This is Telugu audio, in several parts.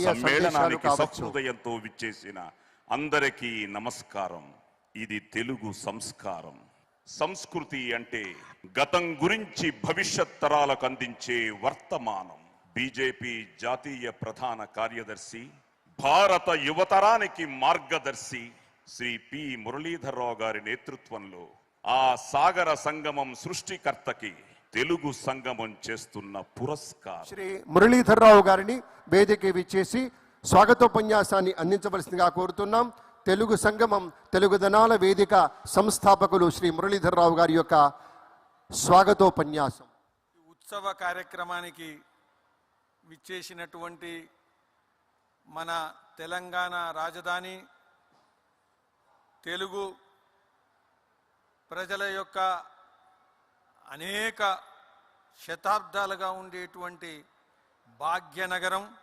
సమ్మేళనానికి. సహృదయంతో విచ్చేసిన అందరికీ నమస్కారం. ఇది తెలుగు సంస్కారం. సంస్కృతి అంటే గతం గురించి భవిష్యత్ తరాలకు అందించే వర్తమానం. బీజేపీ జాతీయ ప్రధాన కార్యదర్శి భారత యువతరానికి మార్గదర్శి శ్రీ పి. మురళీధర్రావు గారి నేతృత్వంలో ఆ సాగర సంగమం సృష్టికర్తకి తెలుగు సంగమం చేస్తున్న పురస్కారం. శ్రీ మురళీధర్రావు గారిని వేదిక విచ్చేసి స్వాగతోపన్యాసాన్ని అందించవలసిందిగా కోరుతున్నాం. తెలుగు సంగమం తెలుగు దనాల వేదిక సంస్థాపకులు శ్రీ మురళీధర్రావు గారి యొక్క స్వాగతోపన్యాసం. ఉత్సవ కార్యక్రమానికి విచ్చేసినటువంటి మన తెలంగాణ రాజధాని తెలుగు ప్రజల యొక్క అనేక శతాబ్దాలుగా ఉండేటువంటి భాగ్యనగరం.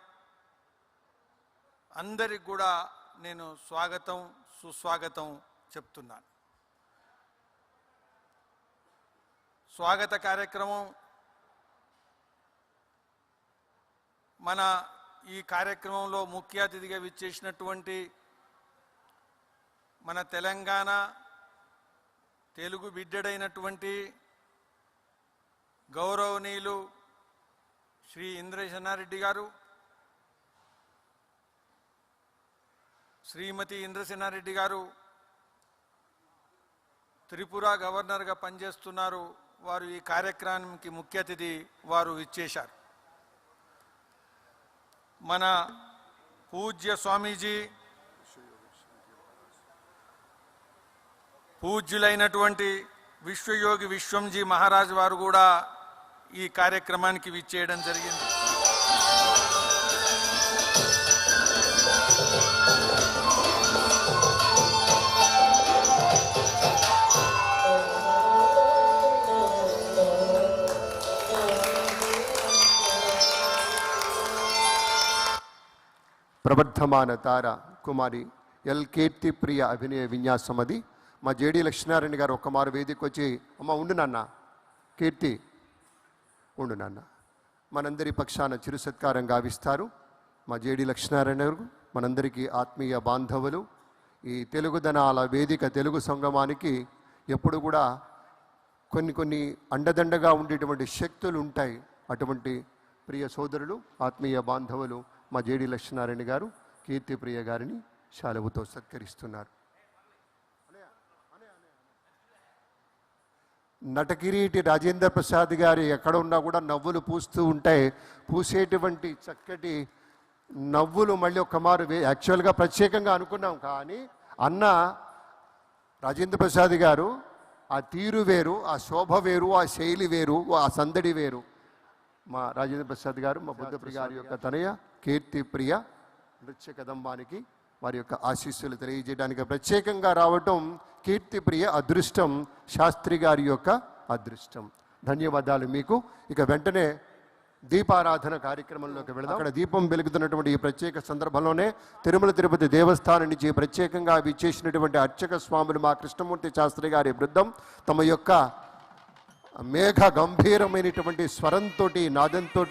అందరికి కూడా నేను స్వాగతం సుస్వాగతం చెప్తున్నాను. స్వాగత కార్యక్రమం మన ఈ కార్యక్రమంలో ముఖ్య అతిథిగా విచ్చేసినటువంటి మన తెలంగాణ తెలుగు బిడ్డడైనటువంటి గౌరవనీయులు శ్రీ ఇంద్రసేనారెడ్డి గారు శ్రీమతి ఇంద్రసేనారెడ్డి గారు త్రిపుర గవర్నర్గా పనిచేస్తున్నారు. వారు ఈ కార్యక్రమానికి ముఖ్య అతిథి వారు ఇచ్చేశారు మన పూజ్య స్వామీజీ పూజ్యులైనటువంటి విశ్వయోగి విశ్వంజీ మహారాజ్ వారు కూడా ఈ కార్యక్రమానికి విచ్చేయడం జరిగింది. ప్రబద్ధమాన తార కుమారి ఎల్ కీర్తి ప్రియ అభినయ విన్యాసం అది. మా జేడి లక్ష్మీనారాయణ గారు ఒక్కమారు వేదిక వచ్చి అమ్మ ఉండు నాన్న కీర్తి. ఉండు నాన్న. మనందరి పక్షాన చిరు సత్కారం గావిస్తారు. మా జేడి లక్ష్మీనారాయణ గారు మనందరికీ ఆత్మీయ బాంధవులు. ఈ తెలుగుదనాల వేదిక తెలుగు సంగమానికి ఎప్పుడు కూడా కొన్ని కొన్ని అండదండగా ఉండేటువంటి శక్తులు ఉంటాయి. అటువంటి ప్రియ సోదరులు ఆత్మీయ బాంధవులు మా జేడి లక్ష్మీనారాయణ గారు కీర్తి ప్రియ గారిని శాలువుతో సత్కరిస్తున్నారు. నటకిరీటి రాజేంద్ర ప్రసాద్ గారు ఎక్కడ ఉన్నా కూడా నవ్వులు పూస్తూ ఉంటాయి పూసేటువంటి చక్కటి నవ్వులు మళ్ళీ ఒక మారు యాక్చువల్గా ప్రత్యేకంగా అనుకున్నాం. కానీ అన్న రాజేంద్ర ప్రసాద్ గారు ఆ తీరు వేరు ఆ శోభ వేరు ఆ శైలి వేరు ఆ సందడి వేరు. మా రాజేంద్ర ప్రసాద్ గారు మా బుద్ధప్రియ గారి యొక్క తనయ కీర్తి ప్రియ నృత్య కదంబానికి వారి యొక్క ఆశీస్సులు తెలియజేయడానికి ప్రత్యేకంగా రావటం కీర్తి ప్రియ అదృష్టం శాస్త్రి గారి యొక్క అదృష్టం. ధన్యవాదాలు మీకు. ఇక వెంటనే దీపారాధన కార్యక్రమంలోకి వెళదాం. అక్కడ దీపం వెలుగుతున్నటువంటి ఈ ప్రత్యేక సందర్భంలోనే తిరుమల తిరుపతి దేవస్థానం నుంచి ప్రత్యేకంగా విచ్చేసినటువంటి అర్చక స్వాములు మా కృష్ణమూర్తి శాస్త్రి గారి బృందం. తమ యొక్క మేఘ గంభీరమైనటువంటి స్వరంతో నాదంతో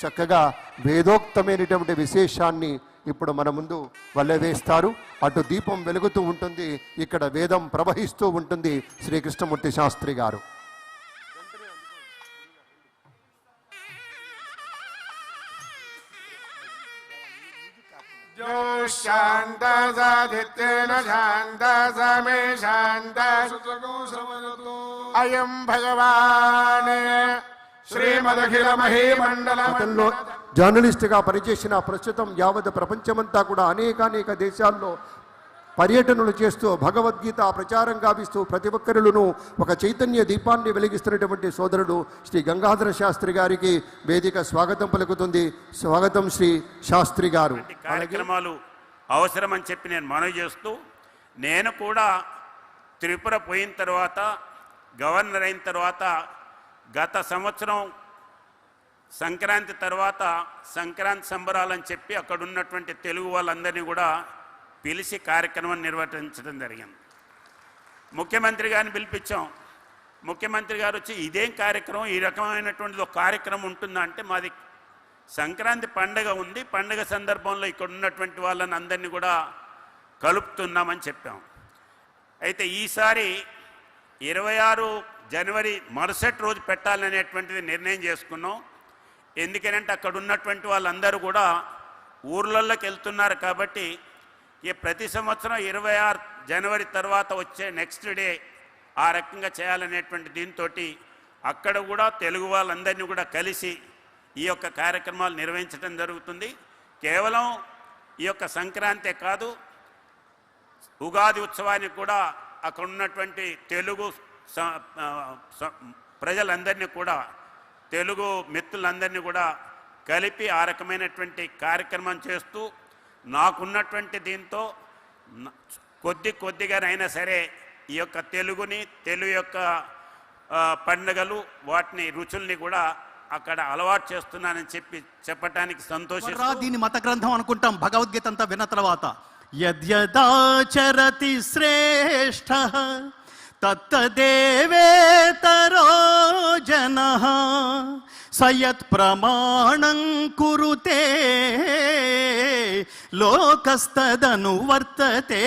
చక్కగా వేదోక్తమైనటువంటి విశేషాన్ని ఇప్పుడు మన ముందు వల్లె వేస్తారు. అటు దీపం వెలుగుతూ ఉంటుంది. ఇక్కడ వేదం ప్రవహిస్తూ ఉంటుంది. శ్రీకృష్ణమూర్తి శాస్త్రి గారు. శాంతసాధిత్యేన శాంతసమే శాంత అయం భగవాన్ శ్రీమదఖిల మహీమండల జర్నలిస్ట్గా పనిచేసిన ప్రస్తుతం యావత్ ప్రపంచమంతా కూడా అనేకానేక దేశాల్లో పర్యటనలు చేస్తూ భగవద్గీత ప్రచారం గావిస్తూ ప్రతి ఒక్కరులను ఒక చైతన్య దీపాన్ని వెలిగిస్తున్నటువంటి సోదరుడు శ్రీ గంగాధర శాస్త్రి గారికి వేదిక స్వాగతం పలుకుతుంది. స్వాగతం శ్రీ శాస్త్రి గారు. కార్యక్రమాలు అవసరమని చెప్పి నేను మనవి చేస్తూ నేను కూడా త్రిపుర పోయిన తర్వాత గవర్నర్ అయిన తర్వాత గత సంవత్సరం సంక్రాంతి తర్వాత సంక్రాంతి సంబరాలని చెప్పి అక్కడ ఉన్నటువంటి తెలుగు వాళ్ళందరినీ కూడా పిలిచి కార్యక్రమం నిర్వర్తించడం జరిగింది. ముఖ్యమంత్రి గారిని పిలిపించాం. ముఖ్యమంత్రి గారు వచ్చి ఇదేం కార్యక్రమం? ఈ రకమైనటువంటిది ఒక కార్యక్రమం ఉంటుందా? అంటే మాది సంక్రాంతి పండగ ఉంది. పండగ సందర్భంలో ఇక్కడ ఉన్నటువంటి వాళ్ళని అందరినీ కూడా కలుపుతున్నామని చెప్పాం. అయితే ఈసారి ఇరవై ఆరు జనవరి మరుసటి రోజు పెట్టాలనేటువంటిది నిర్ణయం చేసుకున్నాం. ఎందుకనంటే అక్కడ ఉన్నటువంటి వాళ్ళందరూ కూడా ఊర్లలోకి వెళ్తున్నారు కాబట్టి ఈ ప్రతి సంవత్సరం ఇరవై ఆరు జనవరి తర్వాత వచ్చే నెక్స్ట్ డే ఆ రకంగా చేయాలనేటువంటి దీంతో అక్కడ కూడా తెలుగు వాళ్ళందరినీ కూడా కలిసి ఈ యొక్క కార్యక్రమాలు నిర్వహించడం జరుగుతుంది. కేవలం ఈ యొక్క సంక్రాంతే కాదు ఉగాది ఉత్సవానికి కూడా అక్కడ ఉన్నటువంటి తెలుగు ప్రజలందరినీ కూడా తెలుగు మిత్రులందరినీ కూడా కలిపి ఆ రకమైనటువంటి కార్యక్రమం చేస్తూ నాకున్నటువంటి దీంతో కొద్ది కొద్దిగానైనా సరే ఈ యొక్క తెలుగుని తెలుగు యొక్క పండుగలు వాటిని రుచుల్ని కూడా అక్కడ అలవాటు చేస్తున్నానని చెప్పి చెప్పటానికి సంతోషం దీని మత గ్రంథం అనుకుంటాం? భగవద్గీత అంతా విన్న తర్వాత యద్యదాచరతి శ్రేష్ఠ తత్తదేవేతరో జన సయత్ ప్రమాణం కురుతే లోకస్తదను వర్తతే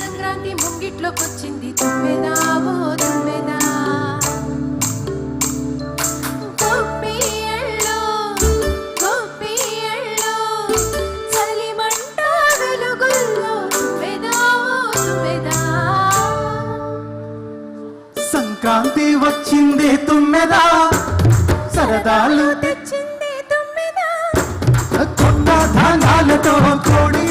సంక్రాంతి ముంగిట్లోకొచ్చింది తుమ్మెదావో తుమ్మెదా సరదాలు తెచ్చింది తుమ్మెదా. కొత్త ధాన్యాలతో కోడి